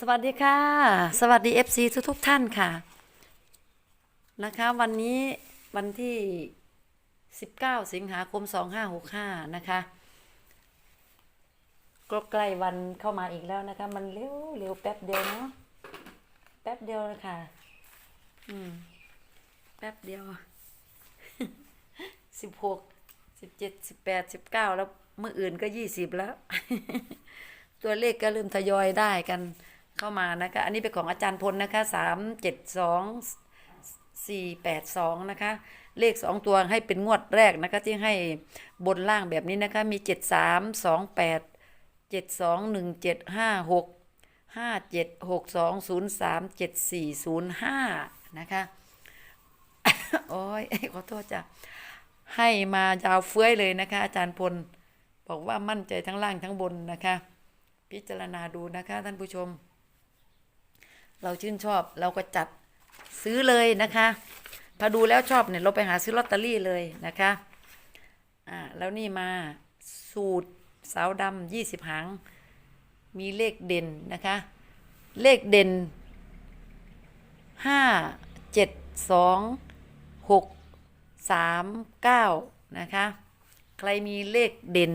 สวัสดีค่ะ สวัสดี FC ทุกทุกท่านค่ะ นะคะ วันนี้วันที่ 19 สิงหาคม 2565 นะคะก็ใกล้วันเข้ามาอีกแล้วนะคะ มันเร็วเร็วแป๊บเดียวเนาะแป๊บเดียวเลยค่ะ อืม แป๊บเดียวสิบหกสิบเจ็ดสิบแปดสิบเก้าแล้วเมื่ออื่นก็ยี่สิบแล้ว ตัวเลขก็เริ่มทยอยได้กัน เข้ามานะคะ อันนี้เป็นของอาจารย์พลนะคะสามเจ็ดสองสี่แปดสองนะคะ เลขสองตัวให้เป็นงวดแรกนะคะ ที่ให้บนล่างแบบนี้นะคะ มีเจ็ดสามสองแปดเจ็ดสองหนึ่งเจ็ดห้าหกห้าเจ็ดหกสองศูนย์สามเจ็ดสี่ศูนย์ห้านะคะ โอ้ยขอโทษจ้ะ ให้มายาวเฟื้อยเลยนะคะ อาจารย์พล บอกว่ามั่นใจทั้งล่างทั้งบนนะคะ พิจารณาดูนะคะท่านผู้ชม เราชื่นชอบเราก็จัดซื้อเลยนะคะ ถ้าดูแล้วชอบเนี่ยเราไปหาซื้อลอตเตอรี่เลยนะคะอ่าแล้วนี่มาสูตรสาวดำยี่สิบหาง มีเลขเด่นนะคะ เลขเด่นห้าเจ็ดสองหกสามเก้านะคะ ใครมีเลขเด่น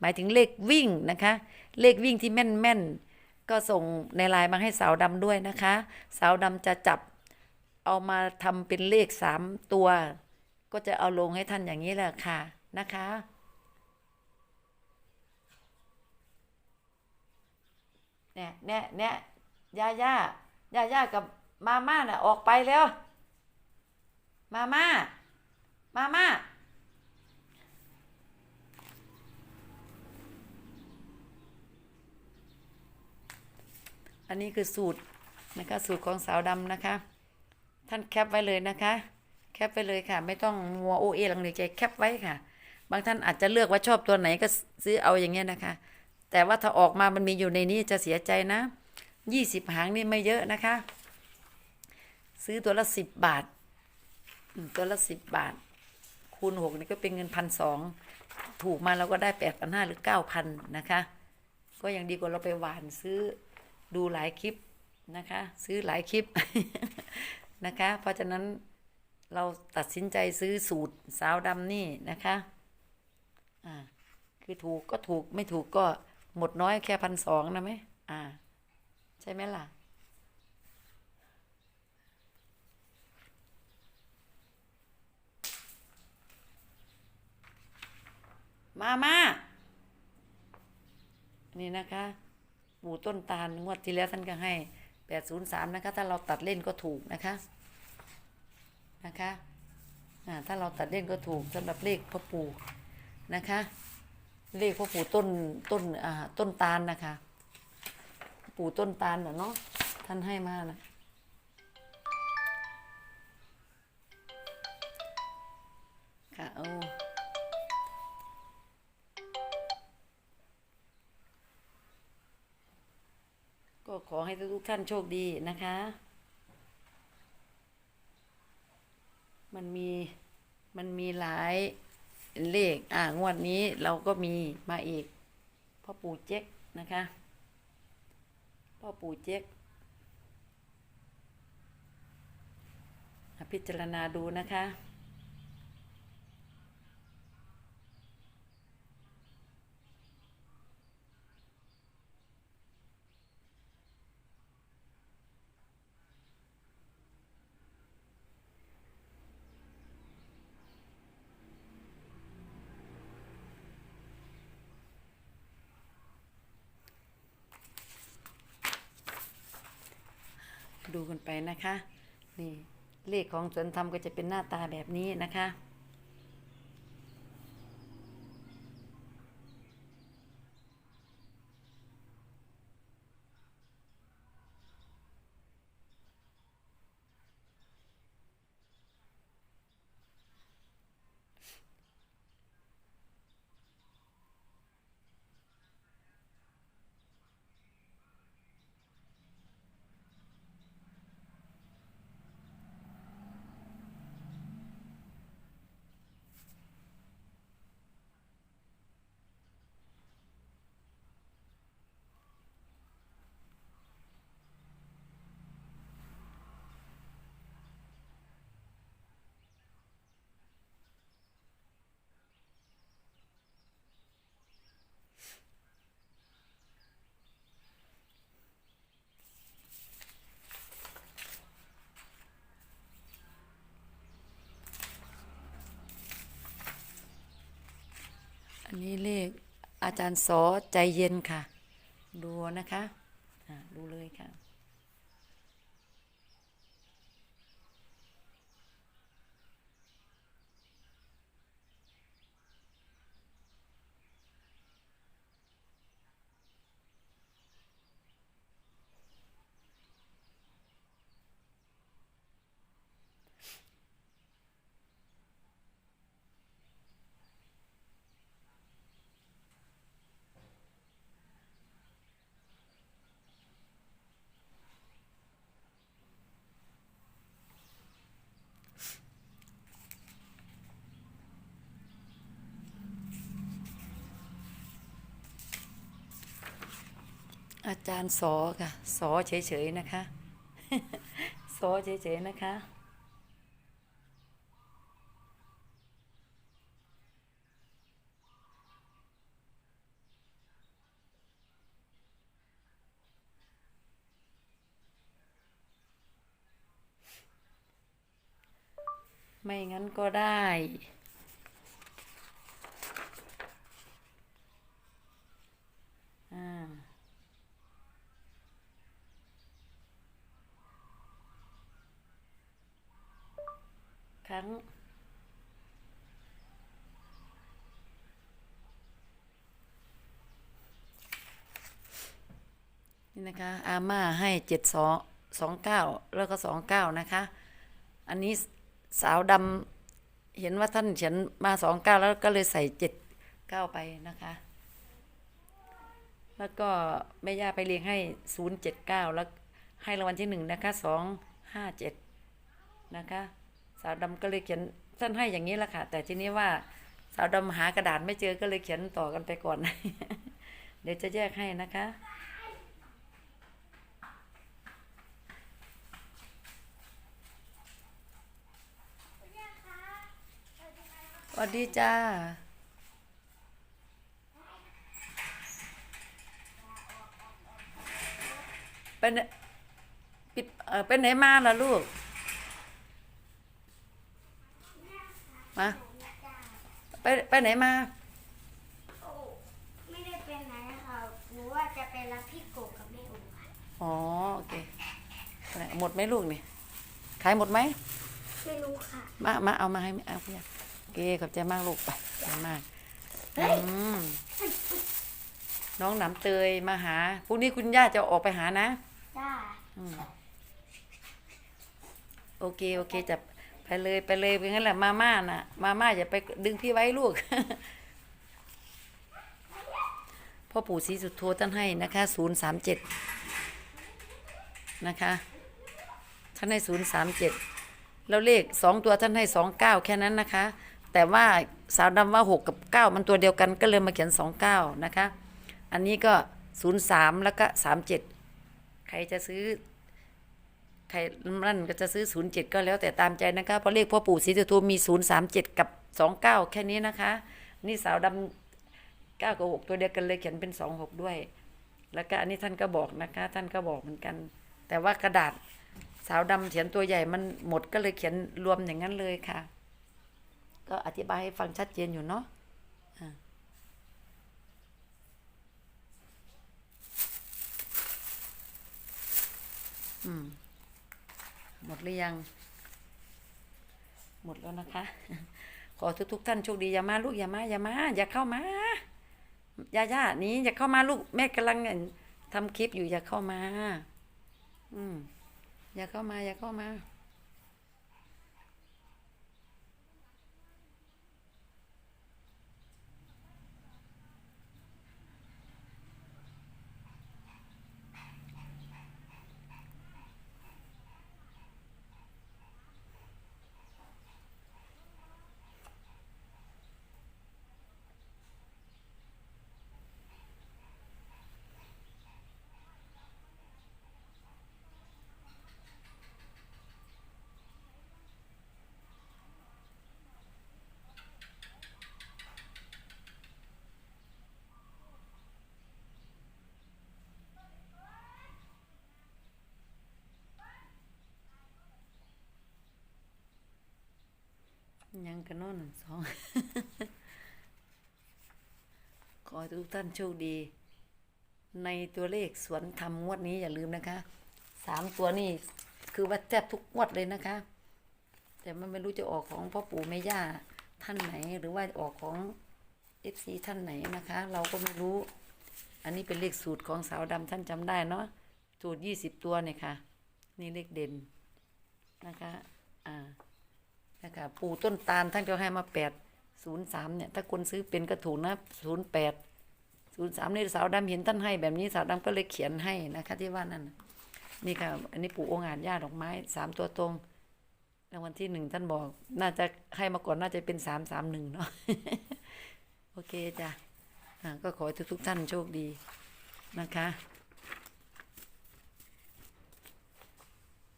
หมายถึงเลขวิ่งนะคะ เลขวิ่งที่แม่นแม่น ก็ส่งในไลน์มาให้สาวดำด้วยนะคะ สาวดำจะจับเอามาทำเป็นเลขสามตัว ก็จะเอาลงให้ท่านอย่างนี้แหละค่ะนะคะเนี่ยเนี่ยเนี่ยย่าย่าย่าย่ากับมาม่าน่ะออกไปแล้ว มาม่า มาม่า อันนี้คือสูตรนะคะสูตรของสาวดำนะคะ ท่านแคปไว้เลยนะคะ แคปไว้เลยค่ะ ไม่ต้องมัวโอเอลังเลใจแคปไว้ค่ะ บางท่านอาจจะเลือกว่าชอบตัวไหนก็ซื้อเอาอย่างเงี้ยนะคะ แต่ว่าถ้าออกมามันมีอยู่ในนี้จะเสียใจนะยี่สิบหางนี่ไม่เยอะนะคะ ซื้อตัวละสิบบาท ตัวละสิบบาท คูณหกนี่ก็เป็นเงินพันสองถูกมาเราก็ได้แปดพันห้าหรือเก้าพันนะคะ ก็ยังดีกว่าเราไปหวานซื้อ ดูหลายคลิปนะคะ ซื้อหลายคลิปนะคะ เพราะฉะนั้นเราตัดสินใจซื้อสูตรสาวดำนี่นะคะอ่าคือถูกก็ถูกไม่ถูกก็หมดน้อยแค่พันสองนะไหมอ่า ใช่ไหมล่ะมามานี่นะคะ ปู่ต้นตาลงวดที่แล้วท่านก็ให้แปดศูนย์สามนะคะ ถ้าเราตัดเล่นก็ถูกนะคะนะคะถ้าเราตัดเล่นก็ถูกสำหรับเลขพ่อปู่นะคะ เลขพ่อปู่ต้นต้นอ่าต้นตาลนะคะ ปู่ต้นตาลเนาะท่านให้มานะ อให้ทุกท่านโชคดีนะคะ มันมีมันมีหลายเลขอ่างวดนี้เราก็มีมาอีกพ่อปู่เจ๊กนะคะพ่อปู่เจ๊กพิจารณาดูนะคะ ดูกันไปนะคะ นี่เลขของสวนธรรมก็จะเป็นหน้าตาแบบนี้นะคะ นี่เลขอาจารย์สอใจเย็นค่ะ ดูนะคะ ดูเลยค่ะ อาจารย์สอค่ะ สอเฉยๆนะคะ สอเฉยๆนะคะ ไม่งั้นก็ได้ อ่า ค รั้ง นี่นะคะ อาม่าให้เจ็ดสองสองเก้าแล้วก็สองเก้านะคะ อันนี้สาวดำเห็นว่าท่านเขียนมาสองเก้าแล้วก็เลยใส่เจ็ดเก้าไปนะคะ แล้วก็แม่ย่าไปเรียงให้ศูนย์เจ็ดเก้าแล้วให้รางวัลที่หนึ่งนะคะสองห้าเจ็ดนะคะ สาวดำก็เลยเขียนท่านให้อย่างนี้แหละค่ะ แต่ทีนี้ว่าสาวดำหากระดาษไม่เจอก็เลยเขียนต่อกันไปก่อน เดี๋ยวจะแยกให้นะคะสวัสดีจ้าไปไหนปิดเออไปไหนมาล่ะลูก มาไปไปไหนมาโอ้ไม่ได้เป็นไหนค่ะหนูว่าจะไปรับพี่โกบกับแม่อูค่ะอ๋อโอเคหมดไหมลูกนี่ขายหมดไหมไม่รู้ค่ะ มามาเอามาให้เอาพี่โอเคขอบใจมากลูกไปขอบใจมากอืมน้องหนำเตยมาหาพรุ่งนี้คุณย่าจะออกไปหานะจ้าโอเคโอเคจะ ไปเลยไปเลยเป็นงั้นแหละมาม่าน่ะ มาม่าอย่าไปดึงพี่ไว้ลูกพ่อปู่ศรีสุโธท่านให้นะคะศูนย์สามเจ็ดนะคะท่านให้ศูนย์สามเจ็ดแล้วเลขสองตัวท่านให้สองเก้าแค่นั้นนะคะ แต่ว่าสาวดำว่าหกกับเก้ามันตัวเดียวกันก็เลยมาเขียนสองเก้านะคะ อันนี้ก็ศูนย์สามแล้วก็สามเจ็ดใครจะซื้อ ใครนั่นก็จะซื้อ 07 ก็แล้วแต่ตามใจนะคะ เพราะเลขพ่อปู่ศรีสุโธมี 037 กับ 29 แค่นี้นะคะ นี่สาวดำ9กับ6ตัวเดียวกันเลยเขียนเป็น26ด้วย แล้วก็อันนี้ท่านก็บอกนะคะ ท่านก็บอกเหมือนกัน แต่ว่ากระดาษสาวดำเขียนตัวใหญ่มันหมดก็เลยเขียนรวมอย่างนั้นเลยค่ะ ก็อธิบายให้ฟังชัดเจนอยู่เนาะอืม หมดหรือยัง หมดแล้วนะคะ ขอทุกทุกท่านโชคดีอย่ามาลูกอย่ามาอย่ามา อย่าเข้ามาย่าย่านี้อย่าเข้ามาลูกแม่กำลังทำคลิปอยู่อย่าเข้ามา อืมอย่าเข้ามาอย่าเข้ามา ยังกันโน่นสอง ขอทุกท่านโชคดี ในตัวเลขสวนธรรมงวดนี้อย่าลืมนะคะสามตัวนี่คือว่าแทบทุกงวดเลยนะคะ แต่มันไม่รู้จะออกของพ่อปู่แม่ย่าท่านไหน หรือว่าออกของเอฟซีท่านไหนนะคะ เราก็ไม่รู้ อันนี้เป็นเลขสูตรของสาวดำท่านจำได้เนาะสูตรยี่สิบตัวเนี่ยค่ะ นี่เลขเด่นนะคะ อ่า นะคะปู่ต้นตาลท่านก็ให้มาแปดศูนย์สามเนี่ยถ้าคนซื้อเป็นก็ถูกนะศูนย์แปดศูนย์สามนี่สาวดำเห็นท่านให้แบบนี้สาวดำก็เลยเขียนให้นะคะที่ว่านั่นนี่ค่ะ อันนี้ปู่องค์อาจย่าดอกไม้สามตัวตรงรางวัลที่หนึ่งท่านบอกน่าจะให้มาก่อนน่าจะเป็นสามสามหนึ่งเนาะโอเคจ้ะก็ขอให้ทุก ๆ ท่านโชคดีนะคะ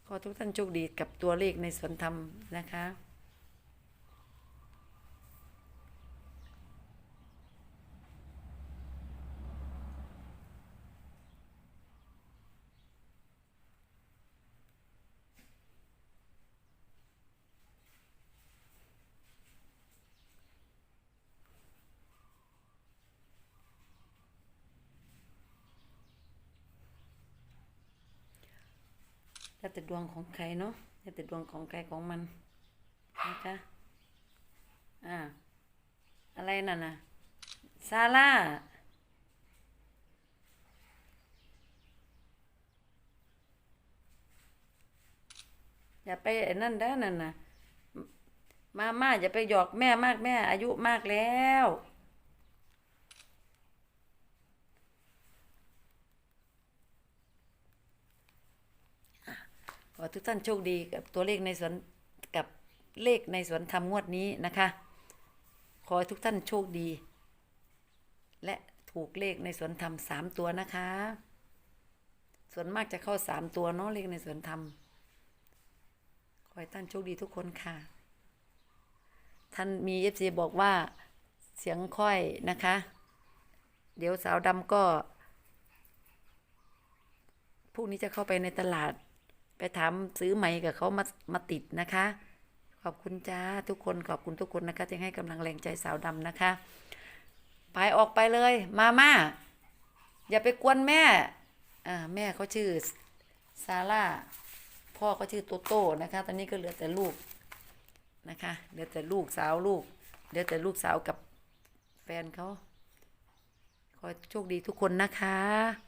ขอทุกท่านโชคดีกับตัวเลขในสวนธรรมนะคะ แล้วแต่ดวงของใครเนาะแล้วแต่ดวงของใครของมันนะคะอ่าอะไรนั่นน่ะซาร่าอย่าไปนั่นได้นั่นนะมาม่าอย่าไปหยอกแม่มากแม่อายุมากแล้ว ขอทุกท่านโชคดีกับตัวเลขในสวนกับเลขในสวนธรรมงวดนี้นะคะ ขอให้ทุกท่านโชคดี และถูกเลขในสวนธรรมสามตัวนะคะ ส่วนมากจะเข้าสามตัวเนาะเลขในสวนธรรม ขอให้ท่านโชคดีทุกคนค่ะ ท่านมีเอฟซีบอกว่าเสียงค่อยนะคะ เดี๋ยวสาวดำก็พรุ่งนี้จะเข้าไปในตลาด ไปถามซื้อไหมกับเขามามาติดนะคะ ขอบคุณจ้าทุกคนขอบคุณทุกคนนะคะที่ให้กำลังแรงใจสาวดำนะคะ ไปออกไปเลย มาม่าอย่าไปกวนแม่อ่าแม่เขาชื่อซาร่าพ่อเขาชื่อโตโต้นะคะ ตอนนี้ก็เหลือแต่ลูกนะคะ เหลือแต่ลูกสาวลูก เหลือแต่ลูกสาวกับแฟนเขาขอโชคดีทุกคนนะคะ